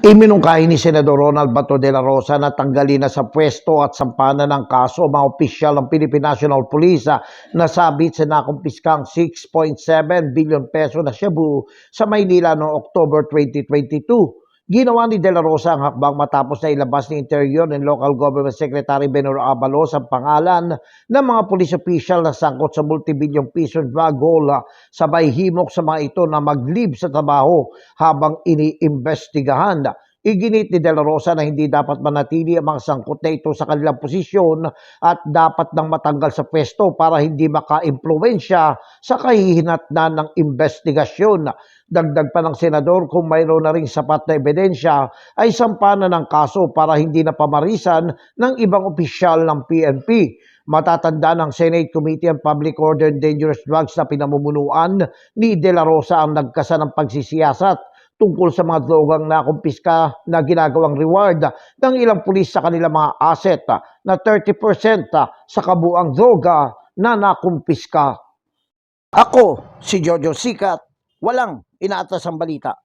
Iminungkahi ni Senador Ronald Bato de la Rosa na tanggalin na sa pwesto at sampanan ng kaso mga opisyal ng Philippine National Police ah, na sabit sa nakumpiskang 6.7 billion peso na Cebu sa Maynila noong October 2022. Ginawa ni De La Rosa ang hakbang matapos na ilabas ni Interior and Local Government Secretary Benor Abalos ang pangalan ng mga police official na sangkot sa multibilyong piso drug haul sabay himok sa mga ito na mag-leave sa trabaho habang iniimbestigahan. Iginit ni De La Rosa na hindi dapat manatili ang mga sangkot na ito sa kanilang posisyon at dapat nang matanggal sa pwesto para hindi maka-impluensya sa kahihinatnan ng investigasyon. Dagdag pa ng senador kung mayroon na ring sapat na ebidensya ay sampanan ng kaso para hindi na pamarisan ng ibang opisyal ng PNP. Matatanda ng Senate Committee on Public Order and Dangerous Drugs na pinamumunuan ni De La Rosa ang nagkasa ng pagsisiyasat tungkol sa mga drogang nakumpiska na ginagawang reward ng ilang pulis sa kanilang mga asset na 30% sa kabuang droga na nakumpiska. Ako, si Jojo Sikat, walang inaatas ang balita.